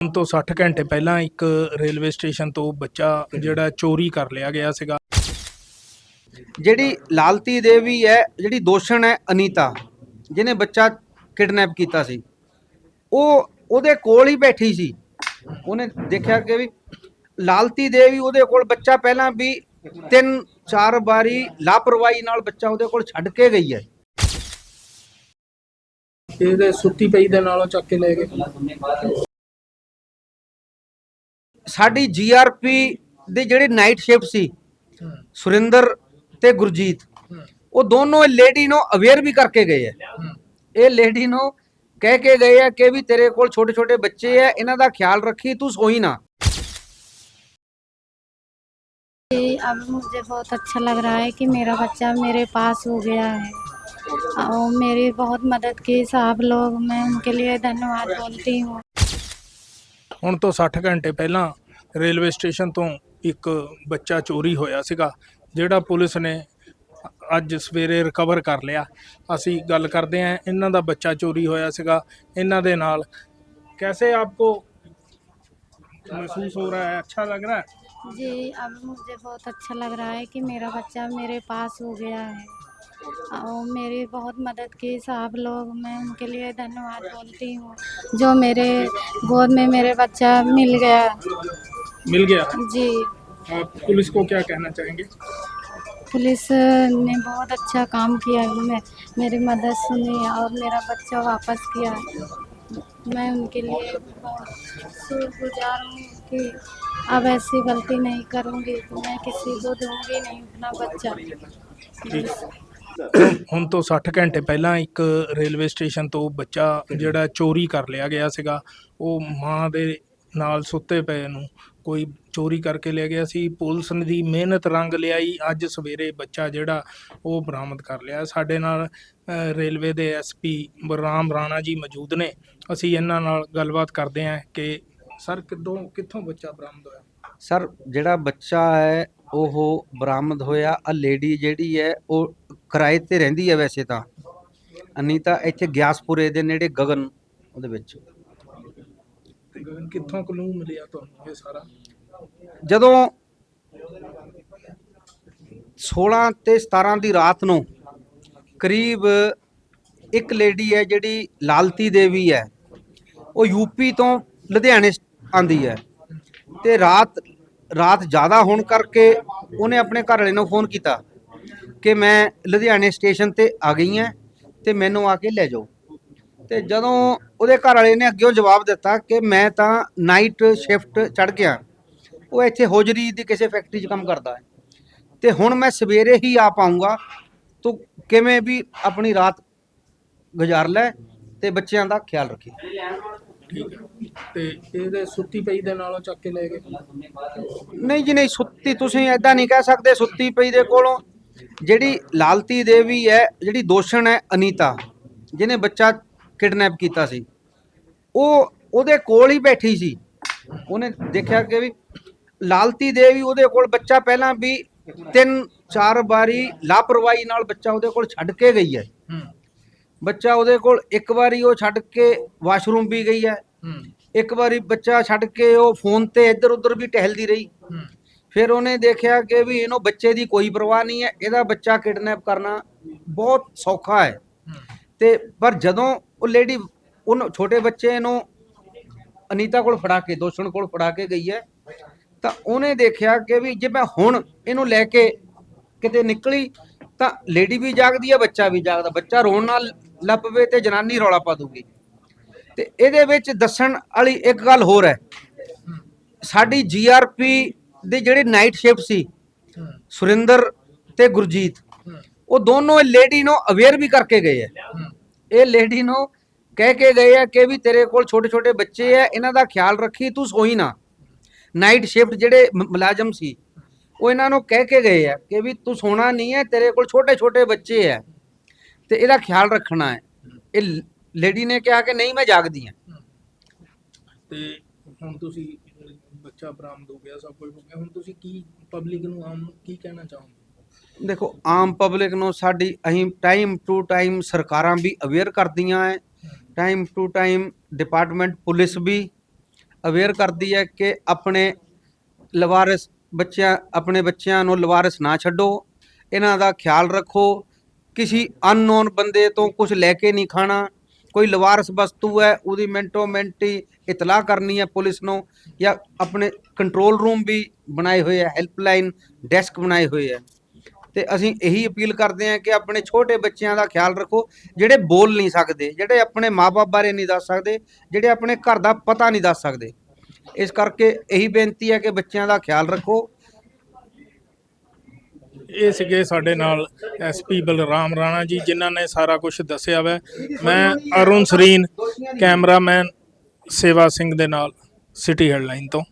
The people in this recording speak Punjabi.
ਹੁਣ ਤੋਂ 60 ਘੰਟੇ ਪਹਿਲਾਂ ਇੱਕ ਰੇਲਵੇ ਸਟੇਸ਼ਨ ਤੋਂ ਬੱਚਾ ਜਿਹੜਾ ਚੋਰੀ ਕਰ ਲਿਆ ਗਿਆ ਸੀਗਾ। ਜਿਹੜੀ ਲਾਲਤੀ ਦੇਵੀ ਹੈ ਜਿਹੜੀ ਦੋਸ਼ਣ ਹੈ ਅਨੀਤਾ ਜਿਹਨੇ ਬੱਚਾ ਕਿਡਨੈਪ ਕੀਤਾ ਸੀ ਉਹ ਉਹਦੇ ਕੋਲ ਹੀ ਬੈਠੀ ਸੀ। ਉਹਨੇ ਦੇਖਿਆ ਕਿ ਵੀ ਲਾਲਤੀ ਦੇਵੀ ਉਹਦੇ ਕੋਲ ਬੱਚਾ ਪਹਿਲਾਂ ਵੀ ਤਿੰਨ ਚਾਰ ਵਾਰੀ ਲਾਪਰਵਾਹੀ ਨਾਲ ਬੱਚਾ ਉਹਦੇ ਕੋਲ ਛੱਡ ਕੇ ਗਈ ਹੈ। ਇਹਦੇ ਸੁੱਤੀ ਪਈ ਦੇ ਨਾਲੋਂ ਚੱਕ ਕੇ ਲੈ ਗਏ। ਸਾਡੀ ਜੀਆਰਪੀ ਦੇ ਜਿਹੜੇ ਨਾਈਟ ਸ਼ਿਫਟ ਸੀ ਸੁਰਿੰਦਰ ਤੇ ਗੁਰਜੀਤ ਉਹ ਦੋਨੋਂ ਲੇਡੀ ਨੂੰ ਅਵੇਅਰ ਵੀ ਕਰਕੇ ਗਏ ਹੈ ਇਹ ਲੇਡੀ ਨੂੰ ਕਹਿ ਕੇ ਗਏ ਆ ਕਿ ਵੀ ਤੇਰੇ ਕੋਲ ਛੋਟੇ ਛੋਟੇ ਬੱਚੇ ਆ ਇਹਨਾਂ ਦਾ ਖਿਆਲ ਰੱਖੀ ਤੂੰ ਸੋਈ ਨਾ जी, अब मुझे बहुत अच्छा लग रहा है कि मेरा बच्चा मेरे पास हो गया है और मेरी बहुत मदद की साहब लोग मैं उनके लिए धन्यवाद बोलती हूँ ਹੁਣ ਤੋਂ 60 ਘੰਟੇ ਪਹਿਲਾਂ ਰੇਲਵੇ ਸਟੇਸ਼ਨ ਤੋਂ ਇੱਕ ਬੱਚਾ ਚੋਰੀ ਹੋਇਆ ਸੀਗਾ ਜਿਹੜਾ ਪੁਲਿਸ ਨੇ ਅੱਜ ਸਵੇਰੇ ਰਿਕਵਰ ਕਰ ਲਿਆ ਅਸੀਂ ਗੱਲ ਕਰਦੇ ਆਂ ਇਹਨਾਂ ਦਾ ਬੱਚਾ ਚੋਰੀ ਹੋਇਆ ਸੀਗਾ ਇਹਨਾਂ ਦੇ ਨਾਲ ਕੈਸੇ ਆਪਕੋ महसूस हो रहा है अच्छा लग रहा है जी अब मुझे बहुत अच्छा लग रहा है कि मेरा बच्चा मेरे पास हो गया है और मेरी बहुत मदद की साहब लोग मैं उनके लिए धन्यवाद बोलती हूँ। जो मेरे गोद में मेरे बच्चा मिल गया। मिल गया? जी। आप पुलिस को क्या कहना चाहेंगे? पुलिस ने बहुत अच्छा काम किया। मैं मेरी मदद सुनी और मेरा बच्चा वापस किया मैं उनके लिए बहुत शुक्रगुजार हूँ कि अब ऐसी गलती नहीं करूँगी। मैं किसी को दूँगी नहीं अपना बच्चा। ਹੁਣ ਤੋਂ 60 ਘੰਟੇ ਪਹਿਲਾਂ ਇੱਕ ਰੇਲਵੇ ਸਟੇਸ਼ਨ ਤੋਂ ਬੱਚਾ ਜਿਹੜਾ ਚੋਰੀ ਕਰ ਲਿਆ ਗਿਆ ਸੀਗਾ, ਉਹ ਮਾਂ ਦੇ ਨਾਲ ਸੁੱਤੇ ਪਏ ਨੂੰ ਕੋਈ ਚੋਰੀ ਕਰਕੇ ਲੈ ਗਿਆ ਸੀ। ਪੁਲਿਸ ਨੇ ਦੀ ਮਿਹਨਤ ਰੰਗ ਲਿਆਈ। ਅੱਜ ਸਵੇਰੇ ਬੱਚਾ ਜਿਹੜਾ, ਉਹ ਬਰਾਮਦ ਕਰ ਲਿਆ। ਸਾਡੇ ਨਾਲ ਰੇਲਵੇ ਦੇ ਐਸਪੀ ਬਲਰਾਮ ਰਾਣਾ ਜੀ ਮੌਜੂਦ ਨੇ। ਅਸੀਂ ਇਹਨਾਂ ਨਾਲ ਗੱਲਬਾਤ ਕਰਦੇ ਹਾਂ ਕਿ, ਸਰ, ਕਿੱਦੋਂ, ਕਿੱਥੋਂ ਬੱਚਾ ਬਰਾਮਦ ਹੋਇਆ? ਸਰ, ਜਿਹੜਾ ਬੱਚਾ ਹੈ, ਉਹ ਬਰਾਮਦ ਹੋਇਆ। ਆ ਲੇਡੀ ਜਿਹੜੀ ਹੈ, ਉਹ ਕਿਰਾਏ ਤੇ ਰਹਿੰਦੀ ਹੈ ਵੈਸੇ ਤਾਂ। ਅਨੀਤਾ ਇੱਥੇ ਗਿਆਸਪੁਰੇ ਦੇ ਨੇੜੇ ਗਗਨ ਉਹਦੇ ਵਿੱਚ। ਤੇ ਗਗਨ ਕਿੱਥੋਂ ਕਲੂ ਮਿਲਿਆ ਤੁਹਾਨੂੰ ਇਹ ਸਾਰਾ? ਜਦੋਂ 16 ਤੇ 17 ਦੀ ਰਾਤ ਨੂੰ ਕਰੀਬ ਇੱਕ ਲੇਡੀ ਹੈ ਜਿਹੜੀ ਲਾਲਤੀ ਦੇਵੀ ਹੈ ਉਹ ਯੂਪੀ ਤੋਂ ਲੁਧਿਆਣੇ ਆਂਦੀ ਹੈ। ਤੇ ਰਾਤ ਰਾਤ ਜ਼ਿਆਦਾ ਹੋਣ ਕਰਕੇ ਉਹਨੇ ਆਪਣੇ ਘਰ ਵਾਲੇ ਨੂੰ ਫੋਨ ਕੀਤਾ। ਕਿ ਮੈਂ ਲੁਧਿਆਣੇ ਸਟੇਸ਼ਨ ਤੇ ਆ ਗਈ ਹਾਂ ਤੇ ਮੈਨੂੰ ਆ ਕੇ ਲੈ ਜਾਓ। ਤੇ ਜਦੋਂ ਉਹਦੇ ਘਰ ਵਾਲੇ ਨੇ ਅੱਗਿਓਂ ਜਵਾਬ ਦਿੱਤਾ ਕਿ ਮੈਂ ਤਾਂ ਨਾਈਟ ਸ਼ਿਫਟ ਚੜ ਗਿਆ। ਉਹ ਇੱਥੇ ਹੋਜਰੀ ਦੀ ਕਿਸੇ ਫੈਕਟਰੀ 'ਚ ਕੰਮ ਕਰਦਾ ਹੈ। ਤੇ ਹੁਣ ਮੈਂ ਸਵੇਰੇ ਹੀ ਆ ਪਾਉਂਗਾ ਤੂੰ ਕਿਵੇਂ ਵੀ ਆਪਣੀ ਰਾਤ ਗੁਜ਼ਾਰ ਲੈ ਤੇ ਬੱਚਿਆਂ ਦਾ ਖਿਆਲ ਰੱਖੀ। ਠੀਕ ਹੈ। ਤੇ ਇਹਦੇ ਸੁੱਤੀ ਪਈ ਦੇ ਨਾਲੋਂ ਚੱਕ ਕੇ ਲੈ ਗਏ? ਨਹੀਂ ਜੀ ਨਹੀਂ ਸੁੱਤੀ ਤੁਸੀਂ ਐਦਾਂ ਨਹੀਂ ਕਹਿ ਸਕਦੇ। ਸੁੱਤੀ ਪਈ ਦੇ ਕੋਲੋਂ ਜਿਹੜੀ ਲਾਲਤੀ ਦੇਵੀ ਹੈ ਜਿਹੜੀ ਦੋਸ਼ਣ ਹੈ ਅਨੀਤਾ ਜਿਹਨੇ ਬੱਚਾ ਕਿਡਨੈਪ ਕੀਤਾ ਸੀ ਉਹ ਉਹਦੇ ਕੋਲ ਹੀ ਬੈਠੀ ਸੀ। ਉਹਨੇ ਦੇਖਿਆ ਕਿ ਵੀ ਲਾਲਤੀ ਦੇਵੀ ਉਹਦੇ ਕੋਲ ਬੱਚਾ ਪਹਿਲਾਂ ਵੀ ਤਿੰਨ ਚਾਰ ਵਾਰੀ ਲਾਪਰਵਾਹੀ ਨਾਲ ਬੱਚਾ ਉਹਦੇ ਕੋਲ ਛੱਡ ਕੇ ਗਈ ਹੈ। ਬੱਚਾ ਉਹਦੇ ਕੋਲ ਇੱਕ ਵਾਰੀ ਉਹ ਛੱਡ ਕੇ ਵਾਸ਼ਰੂਮ ਵੀ ਗਈ ਹੈ। ਇੱਕ ਵਾਰੀ ਬੱਚਾ ਛੱਡ ਕੇ ਉਹ ਫੋਨ ਤੇ ਇੱਧਰ ਉੱਧਰ ਵੀ ਟਹਿਲਦੀ ਰਹੀ। ਫਿਰ ਉਹਨੇ ਦੇਖਿਆ ਕਿ ਵੀ ਇਹਨੂੰ ਬੱਚੇ ਦੀ ਕੋਈ ਪਰਵਾਹ ਨਹੀਂ ਹੈ, ਇਹਦਾ ਬੱਚਾ ਕਿਡਨੈਪ ਕਰਨਾ ਬਹੁਤ ਸੌਖਾ ਹੈ। ਤੇ ਪਰ ਜਦੋਂ ਉਹ ਲੇਡੀ ਉਹਨੂੰ ਛੋਟੇ ਬੱਚੇ ਨੂੰ ਅਨੀਤਾ ਕੋਲ ਫੜਾ ਕੇ, ਦੋਸ਼ਣ ਕੋਲ ਫੜਾ ਕੇ ਗਈ ਹੈ, ਤਾਂ ਉਹਨੇ ਦੇਖਿਆ ਕਿ ਵੀ ਜੇ ਮੈਂ ਹੁਣ ਇਹਨੂੰ ਲੈ ਕੇ ਕਿਤੇ ਨਿਕਲੀ, ਤਾਂ ਲੇਡੀ ਵੀ ਜਾਗਦੀ ਹੈ, ਬੱਚਾ ਵੀ ਜਾਗਦਾ ਬੱਚਾ ਰੋਣ ਨਾਲ ਲੱਪਵੇ ਤੇ ਜਨਾਨੀ ਰੌਲਾ ਪਾ ਦੂਗੀ। ਤੇ ਇਹਦੇ ਵਿੱਚ ਦੱਸਣ ਵਾਲੀ ਇੱਕ ਗੱਲ ਹੋਰ ਹੈ। ਸਾਡੀ ਜੀਆਰਪੀ ਦੇ ਜਿਹੜੇ ਨਾਈਟ ਸ਼ਿਫਟ ਸੀ ਹੂੰ ਸੁਰਿੰਦਰ ਤੇ ਗੁਰਜੀਤ, ਉਹ ਦੋਨੋਂ ਲੇਡੀ ਨੂੰ ਅਵੇਅਰ ਵੀ ਕਰਕੇ ਗਏ ਹੈ ਇਹ ਲੇਡੀ ਨੂੰ ਕਹਿ ਕੇ ਗਏ ਆ ਕਿ ਵੀ ਤੇਰੇ ਕੋਲ ਛੋਟੇ ਛੋਟੇ ਬੱਚੇ ਆ, ਇਹਨਾਂ ਦਾ ਖਿਆਲ ਰੱਖੀ, ਤੂੰ ਸੋਈ ਨਾ। ਨਾਈਟ ਸ਼ਿਫਟ ਜਿਹੜੇ ਮੁਲਾਜ਼ਮ ਸੀ, ਉਹ ਇਹਨਾਂ ਨੂੰ ਕਹਿ ਕੇ ਗਏ ਆ ਕਿ ਵੀ ਤੂੰ ਸੋਣਾ ਨਹੀਂ ਹੈ ਤੇਰੇ ਕੋਲ ਛੋਟੇ ਛੋਟੇ ਬੱਚੇ ਆ, ਤੇ ਇਹਦਾ ਖਿਆਲ ਰੱਖਣਾ ਹੈ। ਇਹ ਲੇਡੀ ਨੇ ਕਿਹਾ ਕਿ ਨਹੀਂ, ਮੈਂ ਜਾਗਦੀ ਆ ਤੇ ਹੁਣ ਤੁਸੀਂ ਬੱਚਾ ਬਰਾਮਦ ਹੋ ਗਿਆ, ਸਭ ਕੁਝ ਹੋ ਗਿਆ, ਹੁਣ ਤੁਸੀਂ ਕੀ ਪਬਲਿਕ ਨੂੰ ਆਮ ਕੀ ਕਹਿਣਾ ਚਾਹੋਗੇ? ਦੇਖੋ, ਆਮ ਪਬਲਿਕ ਨੂੰ ਸਾਡੀ ਅਸੀਂ ਟਾਈਮ ਟੂ ਟਾਈਮ ਸਰਕਾਰਾਂ ਵੀ ਅਵੇਅਰ ਕਰਦੀਆਂ ਹੈ time to time department police we aware ਕਰਦੀ ਹੈ ਕਿ ਆਪਣੇ ਲਵਾਰਿਸ ਬੱਚਿਆਂ, ਆਪਣੇ ਬੱਚਿਆਂ ਨੂੰ ਲਵਾਰਿਸ ਨਾ ਛੱਡੋ, ਇਹਨਾਂ ਦਾ ਖਿਆਲ ਰੱਖੋ, ਕਿਸੇ ਅਨਨੋਨ ਬੰਦੇ ਤੋਂ ਕੁਝ ਲੈ ਕੇ ਨਹੀਂ ਖਾਣਾ ਕੋਈ ਲਵਾਰਸ ਵਸਤੂ ਹੈ, ਉਹਦੀ ਮਿੰਟੋ ਮਿੰਟੀ ਇਤਲਾਹ ਕਰਨੀ ਹੈ ਪੁਲਿਸ ਨੂੰ ਜਾਂ ਆਪਣੇ ਕੰਟਰੋਲ ਰੂਮ ਵੀ ਬਣਾਏ ਹੋਏ ਹੈ ਹੈਲਪਲਾਈਨ ਡੈਸਕ ਬਣਾਏ ਹੋਏ ਹੈ। ਤੇ ਅਸੀਂ ਇਹੀ ਅਪੀਲ ਕਰਦੇ ਹਾਂ ਕਿ ਆਪਣੇ ਛੋਟੇ ਬੱਚਿਆਂ ਦਾ ਖਿਆਲ ਰੱਖੋ, ਜਿਹੜੇ ਬੋਲ ਨਹੀਂ ਸਕਦੇ, ਜਿਹੜੇ ਆਪਣੇ ਮਾਪੇ ਬਾਰੇ ਨਹੀਂ ਦੱਸ ਸਕਦੇ, ਜਿਹੜੇ ਆਪਣੇ ਘਰ ਦਾ ਪਤਾ ਨਹੀਂ ਦੱਸ ਸਕਦੇ। ਇਸ ਕਰਕੇ ਇਹੀ ਬੇਨਤੀ ਹੈ ਕਿ ਬੱਚਿਆਂ ਦਾ ਖਿਆਲ ਰੱਖੋ ਇਹ ਸੀਗੇ ਸਾਡੇ ਨਾਲ ਐਸਪੀ ਬਲਰਾਮ ਰਾਣਾ ਜੀ, ਜਿਨ੍ਹਾਂ ਨੇ ਸਾਰਾ ਕੁਝ ਦੱਸਿਆ ਵੈ। ਮੈਂ ਅਰੁਣ ਸਰੀਨ, ਕੈਮਰਾਮੈਨ ਸੇਵਾ ਸਿੰਘ ਦੇ ਨਾਲ ਸਿਟੀ ਹੈਡਲਾਈਨ ਤੋਂ।